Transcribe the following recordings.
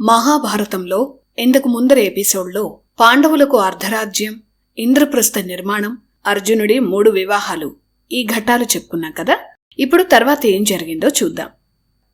మహాభారతంలో ఇంతకు ముందర ఎపిసోడ్లో పాండవులకు అర్ధరాజ్యం ఇంద్రప్రస్థ నిర్మాణం అర్జునుడి మూడు వివాహాలు ఈ ఘట్టాలు చెప్పుకున్నాం కదా? ఇప్పుడు తర్వాత ఏం జరిగిందో చూద్దాం.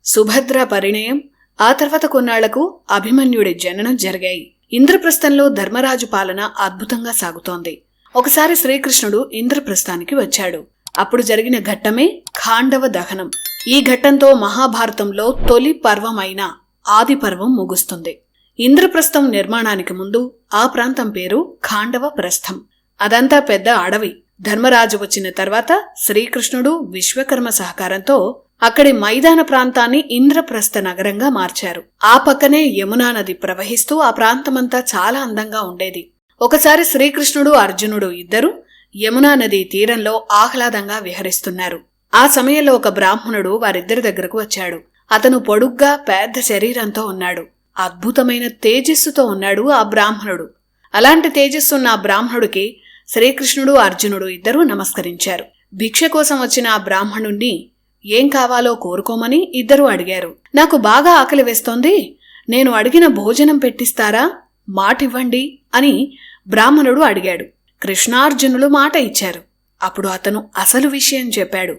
సుభద్ర పరిణయం ఆ తర్వాత కొన్నాళ్ళకు అభిమన్యుడి జననం జరిగాయి. ఇంద్రప్రస్థంలో ధర్మరాజు పాలన అద్భుతంగా సాగుతోంది. ఒకసారి శ్రీకృష్ణుడు ఇంద్రప్రస్థానికి వచ్చాడు. అప్పుడు జరిగిన ఘట్టమే ఖాండవ దహనం. ఈ ఘట్టంతో మహాభారతంలో తొలి పర్వమైన ఆది పర్వం ముగుస్తుంది. ఇంద్రప్రస్థం నిర్మాణానికి ముందు ఆ ప్రాంతం పేరు ఖాండవ ప్రస్థం. అదంతా పెద్ద అడవి. ధర్మరాజు వచ్చిన తర్వాత శ్రీకృష్ణుడు విశ్వకర్మ సహకారంతో అక్కడి మైదాన ప్రాంతాన్ని ఇంద్రప్రస్థ నగరంగా మార్చారు. ఆ పక్కనే యమునా నది ప్రవహిస్తూ ఆ ప్రాంతమంతా చాలా అందంగా ఉండేది. ఒకసారి శ్రీకృష్ణుడు అర్జునుడు ఇద్దరు యమునా నది తీరంలో ఆహ్లాదంగా విహరిస్తున్నారు. ఆ సమయంలో ఒక బ్రాహ్మణుడు వారిద్దరి దగ్గరకు వచ్చాడు. అతను పొడుగ్గా పెద్ద శరీరంతో ఉన్నాడు. అద్భుతమైన తేజస్సుతో ఉన్నాడు ఆ బ్రాహ్మణుడు. అలాంటి తేజస్సున్న ఆ బ్రాహ్మణుడికి శ్రీకృష్ణుడు అర్జునుడు ఇద్దరూ నమస్కరించారు. భిక్ష కోసం వచ్చిన ఆ బ్రాహ్మణుణ్ణి ఏం కావాలో కోరుకోమని ఇద్దరూ అడిగారు. నాకు బాగా ఆకలి వేస్తోంది. నేను అడిగిన భోజనం పెట్టిస్తారా? మాటివ్వండి అని బ్రాహ్మణుడు అడిగాడు. కృష్ణార్జునులు మాట ఇచ్చారు. అప్పుడు అతను అసలు విషయం చెప్పాడు.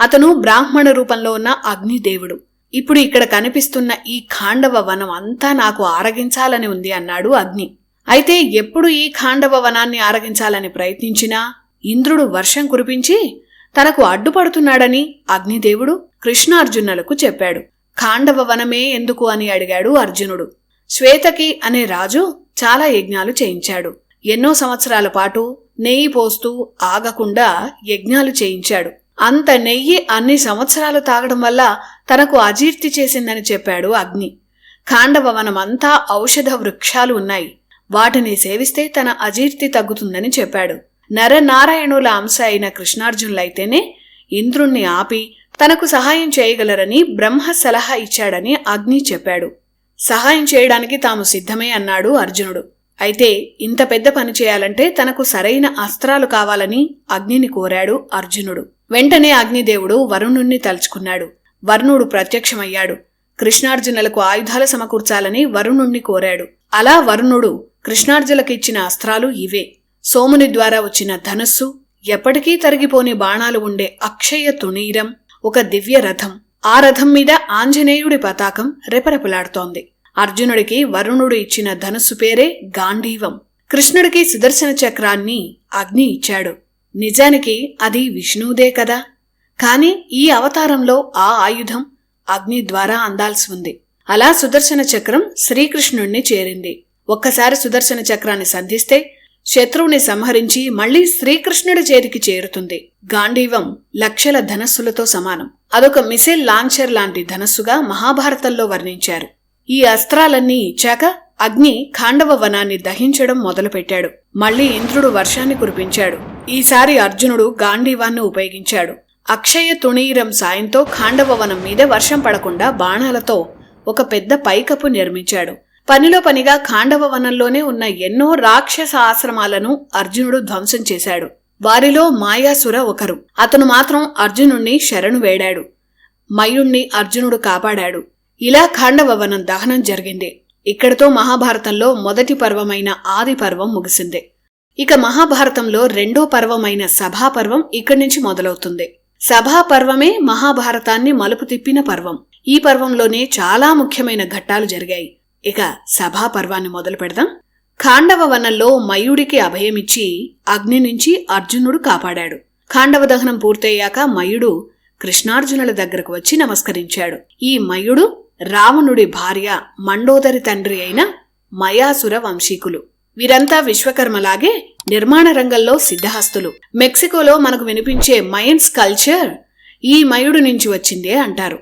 అతను బ్రాహ్మణ రూపంలో ఉన్న అగ్నిదేవుడు. ఇప్పుడు ఇక్కడ కనిపిస్తున్న ఈ ఖాండవ వనం అంతా నాకు ఆరగించాలని ఉంది అన్నాడు అగ్ని. అయితే ఎప్పుడు ఈ ఖాండవ వనాన్ని ఆరగించాలని ప్రయత్నించినా ఇంద్రుడు వర్షం కురిపించి తనకు అడ్డుపడుతున్నాడని అగ్నిదేవుడు కృష్ణార్జునులకు చెప్పాడు. ఖాండవ వనమే ఎందుకు అని అడిగాడు అర్జునుడు. శ్వేతకి అనే రాజు చాలా యజ్ఞాలు చేయించాడు. ఎన్నో సంవత్సరాల పాటు నెయ్యి పోస్తూ ఆగకుండా యజ్ఞాలు చేయించాడు. అంత నెయ్యి అన్ని సంవత్సరాలు తాగడం వల్ల తనకు అజీర్తి చేసిందని చెప్పాడు అగ్ని. ఖాండవవనమంతా ఔషధ వృక్షాలు ఉన్నాయి. వాటిని సేవిస్తే తన అజీర్తి తగ్గుతుందని చెప్పాడు. నరనారాయణుల అంశ అయిన కృష్ణార్జునులైతేనే ఇంద్రుణ్ణి ఆపి తనకు సహాయం చేయగలరని బ్రహ్మ సలహా ఇచ్చాడని అగ్ని చెప్పాడు. సహాయం చేయడానికి తాము సిద్ధమే అన్నాడు అర్జునుడు. అయితే ఇంత పెద్ద పని చేయాలంటే తనకు సరైన అస్త్రాలు కావాలని అగ్నిని కోరాడు అర్జునుడు. వెంటనే అగ్నిదేవుడు వరుణుణ్ణి తలుచుకున్నాడు. వరుణుడు ప్రత్యక్షమయ్యాడు. కృష్ణార్జునులకు ఆయుధాలు సమకూర్చాలని వరుణుణ్ణి కోరాడు. అలా వరుణుడు కృష్ణార్జులకిచ్చిన అస్త్రాలు ఇవే. సోముని ద్వారా వచ్చిన ధనుస్సు ఎప్పటికీ తరిగిపోని బాణాలు ఉండే అక్షయ తుణీరం ఒక దివ్య రథం. ఆ రథం మీద ఆంజనేయుడి పతాకం రెపరెపలాడుతోంది. అర్జునుడికి వరుణుడు ఇచ్చిన ధనుస్సు పేరే గాంధీవం. కృష్ణుడికి సుదర్శన చక్రాన్ని అగ్ని ఇచ్చాడు. నిజానికి అది విష్ణువుదే కదా. కాని ఈ అవతారంలో ఆ ఆయుధం అగ్ని ద్వారా అందాల్సి ఉంది. అలా సుదర్శన చక్రం శ్రీకృష్ణుణ్ణి చేరింది. ఒక్కసారి సుదర్శన చక్రాన్ని సంధిస్తే శత్రువుని సంహరించి మళ్ళీ శ్రీకృష్ణుడి చేరికి చేరుతుంది. గాంధీవం లక్షల ధనస్సులతో సమానం. అదొక మిసైల్ లాంచర్ లాంటి ధనస్సుగా మహాభారతంలో వర్ణించారు. ఈ అస్త్రాలన్నీ ఇచ్చాక అగ్ని ఖాండవ వనాన్ని దహించడం మొదలుపెట్టాడు. మళ్ళీ ఇంద్రుడు వర్షాన్ని కురిపించాడు. ఈసారి అర్జునుడు గాంధీవాన్ని ఉపయోగించాడు. అక్షయ తుణీరం సాయంతో ఖాండవవనం మీద వర్షం పడకుండా బాణాలతో ఒక పెద్ద పైకప్పు నిర్మించాడు. పనిలో పనిగా ఖాండవవనంలోనే ఉన్న ఎన్నో రాక్షస ఆశ్రమాలను అర్జునుడు ధ్వంసం చేశాడు. వారిలో మాయాసుర ఒకరు. అతను మాత్రం అర్జునుణ్ణి శరణు వేడాడు. మయుణ్ణి అర్జునుడు కాపాడాడు. ఇలా ఖాండవవనం దహనం జరిగింది. ఇక్కడితో మహాభారతంలో మొదటి పర్వమైన ఆది పర్వం ముగిసింది. ఇక మహాభారతంలో రెండో పర్వమైన సభాపర్వం ఇక్కడి నుంచి మొదలవుతుంది. సభాపర్వమే మహాభారతాన్ని మలుపు తిప్పిన పర్వం. ఈ పర్వంలోనే చాలా ముఖ్యమైన ఘట్టాలు జరిగాయి. ఇక సభాపర్వాన్ని మొదలు పెడదాం. ఖాండవ వనంలో మయుడికి అభయమిచ్చి అగ్ని నుంచి అర్జునుడు కాపాడాడు. ఖాండవ దహనం పూర్తయ్యాక మయుడు కృష్ణార్జునుల దగ్గరకు వచ్చి నమస్కరించాడు. ఈ మయుడు రావణుడి భార్య మండోదరి తండ్రి అయిన మయాసుర వంశీకులు. వీరంతా విశ్వకర్మలాగే నిర్మాణ రంగంలో సిద్ధహస్తులు. మెక్సికోలో మనకు వినిపించే మైన్స్ కల్చర్ ఈ మయుడు నుంచి వచ్చిందే అంటారు.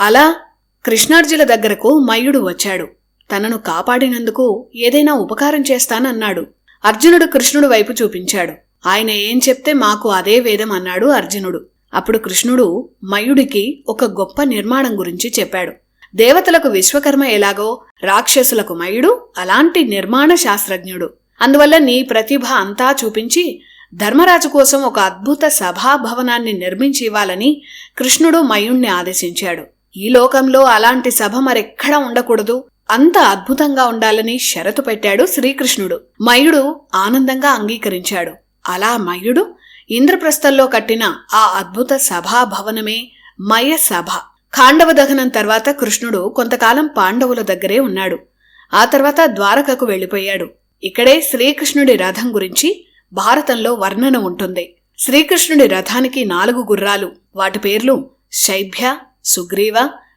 అలా కృష్ణార్జుల దగ్గరకు మయుడు వచ్చాడు. తనను కాపాడినందుకు ఏదైనా ఉపకారం చేస్తానన్నాడు. అర్జునుడు కృష్ణుడు వైపు చూపించాడు. ఆయన ఏం చెప్తే మాకు అదే వేదం అన్నాడు అర్జునుడు. అప్పుడు కృష్ణుడు మయుడికి ఒక గొప్ప నిర్మాణం గురించి చెప్పాడు. దేవతలకు విశ్వకర్మ ఎలాగో రాక్షసులకు మయుడు అలాంటి నిర్మాణ శాస్త్రజ్ఞుడు. అందువల్ల నీ ప్రతిభ అంతా చూపించి ధర్మరాజు కోసం ఒక అద్భుత సభాభవనాన్ని నిర్మించి ఇవ్వాలని కృష్ణుడు మయుణ్ణి ఆదేశించాడు. ఈ లోకంలో అలాంటి సభ మరెక్కడా ఉండకూడదు. అంత అద్భుతంగా ఉండాలని షరతు పెట్టాడు శ్రీకృష్ణుడు. మయుడు ఆనందంగా అంగీకరించాడు. అలా మయుడు ఇంద్రప్రస్థంలో కట్టిన ఆ అద్భుత సభాభవనమే మయ సభ. ఖాండవ దహనం తర్వాత కృష్ణుడు కొంతకాలం పాండవుల దగ్గరే ఉన్నాడు. ఆ తర్వాత ద్వారకకు వెళ్ళిపోయాడు. ఇక్కడే శ్రీకృష్ణుడి రథం గురించి భారతంలో వర్ణన ఉంటుంది. శ్రీకృష్ణుడి రథానికి నాలుగు గుర్రాలు. వాటి పేర్లు శైభ్య సుగ్రీవ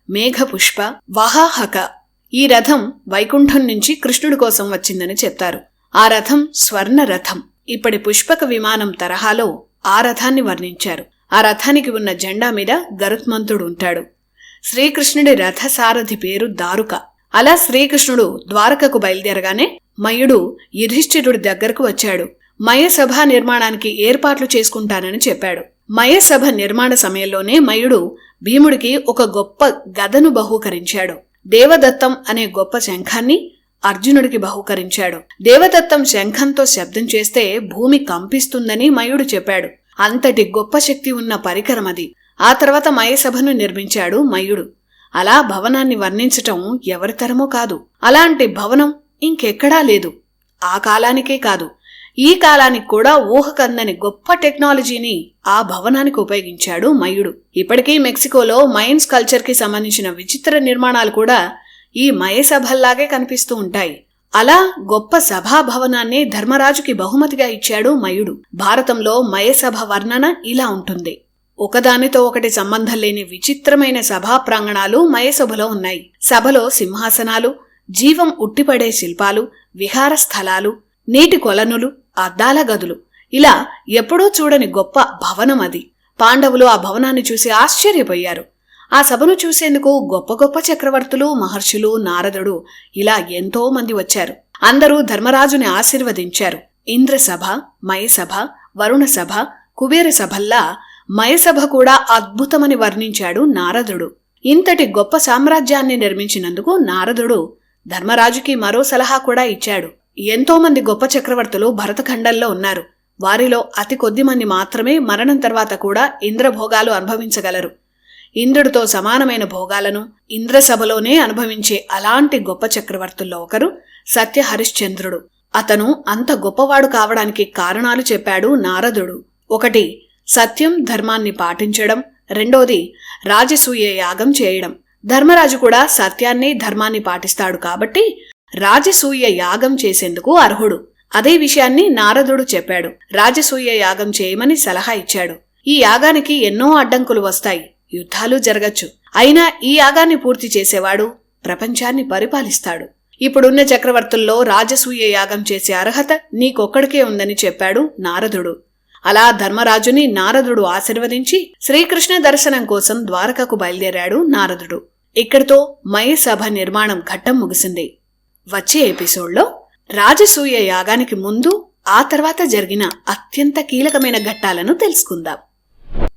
మేఘపుష్ప వహాహక. ఈ రథం వైకుంఠం నుంచి కృష్ణుడి కోసం వచ్చిందని చెప్తారు. ఆ రథం స్వర్ణ రథం. ఇప్పటి పుష్పక విమానం తరహాలో ఆ రథాన్ని వర్ణించారు. ఆ రథానికి ఉన్న జెండా మీద గరుత్మంతుడు ఉంటాడు. శ్రీకృష్ణుడి రథసారథి పేరు దారుక. అలా శ్రీకృష్ణుడు ద్వారకకు బయలుదేరగానే మయుడు యుధిష్ఠిరుడి దగ్గరకు వచ్చాడు. మయసభ నిర్మాణానికి ఏర్పాట్లు చేసుకుంటానని చెప్పాడు. మయసభ నిర్మాణ సమయంలోనే మయుడు భీముడికి ఒక గొప్ప గదను బహూకరించాడు. దేవదత్తం అనే గొప్ప శంఖాన్ని అర్జునుడికి బహూకరించాడు. దేవదత్తం శంఖంతో శబ్దం చేస్తే భూమి కంపిస్తుందని మయుడు చెప్పాడు. అంతటి గొప్ప శక్తి ఉన్న పరికరం అది. ఆ తర్వాత మయసభను నిర్మించాడు మయుడు. అలా భవనాన్ని వర్ణించటం ఎవరితరమో కాదు. అలాంటి భవనం ఇంకెక్కడా లేదు. ఆ కాలానికే కాదు ఈ కాలానికి కూడా ఊహకందని గొప్ప టెక్నాలజీని ఆ భవనానికి ఉపయోగించాడు మయుడు. ఇప్పటికీ మెక్సికోలో మైన్స్ కల్చర్కి సంబంధించిన విచిత్ర నిర్మాణాలు కూడా ఈ మయసభల్లాగే కనిపిస్తూ ఉంటాయి. అలా గొప్ప సభాభవనాన్ని ధర్మరాజుకి బహుమతిగా ఇచ్చాడు మయుడు. భారతంలో మయసభ వర్ణన ఇలా ఉంటుంది. ఒకదానితో ఒకటి సంబంధం లేని విచిత్రమైన సభా ప్రాంగణాలు మయసభలో ఉన్నాయి. సభలో సింహాసనాలు జీవం ఉట్టిపడే శిల్పాలు విహార స్థలాలు నీటి కొలనులు అద్దాల గదులు. ఇలా ఎప్పుడూ చూడని గొప్ప భవనం అది. పాండవులు ఆ భవనాన్ని చూసి ఆశ్చర్యపోయారు. ఆ సభను చూసేందుకు గొప్ప గొప్ప చక్రవర్తులు మహర్షులు నారదుడు ఇలా ఎంతో మంది వచ్చారు. అందరూ ధర్మరాజుని ఆశీర్వదించారు. ఇంద్రసభ మయసభ వరుణసభ కుబేర సభల్లా మయసభ కూడా అద్భుతమని వర్ణించాడు నారదుడు. ఇంతటి గొప్ప సామ్రాజ్యాన్ని నిర్మించినందుకు నారదుడు ధర్మరాజుకి మరో సలహా కూడా ఇచ్చాడు. ఎంతోమంది గొప్ప చక్రవర్తులు భరతఖండంలో ఉన్నారు. వారిలో అతి కొద్ది మంది మాత్రమే మరణం తర్వాత కూడా ఇంద్రభోగాలు అనుభవించగలరు. ఇంద్రుడితో సమానమైన భోగాలను ఇంద్రసభలోనే అనుభవించే అలాంటి గొప్ప చక్రవర్తుల్లో ఒకరు సత్య హరిశ్చంద్రుడు అతను అంత గొప్పవాడు కావడానికి కారణాలు చెప్పాడు నారదుడు. ఒకటి సత్యం ధర్మాన్ని పాటించడం. రెండోది రాజసూయ యాగం చేయడం. ధర్మరాజు కూడా సత్యాన్ని ధర్మాన్ని పాటిస్తాడు కాబట్టి రాజసూయ యాగం చేసేందుకు అర్హుడు. అదే విషయాన్ని నారదుడు చెప్పాడు. రాజసూయ యాగం చేయమని సలహా ఇచ్చాడు. ఈ యాగానికి ఎన్నో అడ్డంకులు వస్తాయి. యుద్ధాలు జరగచ్చు. అయినా ఈ యాగాన్ని పూర్తి చేసేవాడు ప్రపంచాన్ని పరిపాలిస్తాడు. ఇప్పుడున్న చక్రవర్తుల్లో రాజసూయ యాగం చేసే అర్హత నీకొక్కడికే ఉందని చెప్పాడు నారదుడు. అలా ధర్మరాజుని నారదుడు ఆశీర్వదించి శ్రీకృష్ణ దర్శనం కోసం ద్వారకకు బయలుదేరాడు నారదుడు. ఇక్కడితో మయసభ నిర్మాణం ఘట్టం ముగిసింది. వచ్చే ఎపిసోడ్లో రాజసూయ యాగానికి ముందు ఆ తర్వాత జరిగిన అత్యంత కీలకమైన ఘట్టాలను తెలుసుకుందాం.